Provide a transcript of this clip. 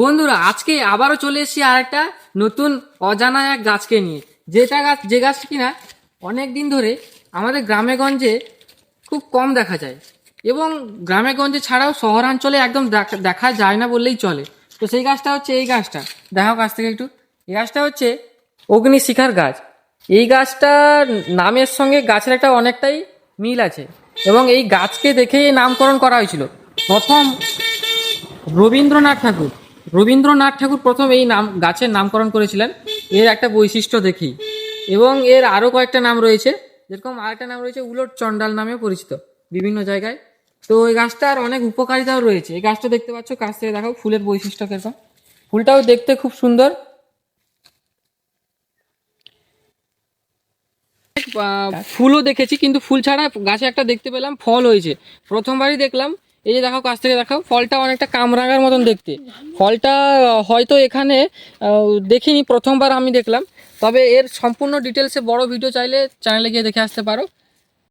বন্ধুরা, আজকে আবারও চলে এসেছি আর একটা নতুন অজানা এক গাছকে নিয়ে। যেটা গাছ, যে গাছ কিনা অনেক দিন ধরে আমাদের গ্রামে গঞ্জে খুব কম দেখা যায় এবং গ্রামে গঞ্জে ছাড়াও শহরাঞ্চলে একদম দেখা- দেখা যায় না বললেই চলে। তো সেই গাছটা হচ্ছে এই গাছটা। দেখাও গাছ থেকে একটু। এই গাছটা হচ্ছে অগ্নিশিখার গাছ। এই গাছটার নামের সঙ্গে গাছের একটা অনেকটাই মিল আছে এবং এই গাছকে দেখেই নামকরণ করা হয়েছিল প্রথম রবীন্দ্রনাথ ঠাকুর। রবীন্দ্রনাথ ঠাকুর প্রথম এই নাম, গাছের নামকরণ করেছিলেন। এর একটা বৈশিষ্ট্য দেখি। এবং এর আরও কয়েকটা নাম রয়েছে। যেরকম আরেকটা নাম রয়েছে, উলট চণ্ডাল নামেও পরিচিত বিভিন্ন জায়গায়। তো এই গাছটার অনেক উপকারিতাও রয়েছে। এই গাছটা দেখতে পাচ্ছ, কাছ থেকে দেখাও, ফুলের বৈশিষ্ট্য কীরকম। ফুলটাও দেখতে খুব সুন্দর। ফুলও দেখেছি, কিন্তু ফুল ছাড়া গাছে একটা দেখতে পেলাম, ফল হয়েছে। প্রথমবারই দেখলাম এই যে দেখাও, কাছ থেকে দেখাও, ফলটা অনেকটা কামরাঙার মতন দেখতে। ফলটা হয়তো এখানে দেখিনি, প্রথমবার আমি দেখলাম। তবে এর সম্পূর্ণ ডিটেলসে বড় ভিডিও চাইলে চ্যানেলে গিয়ে দেখে আসতে পারো।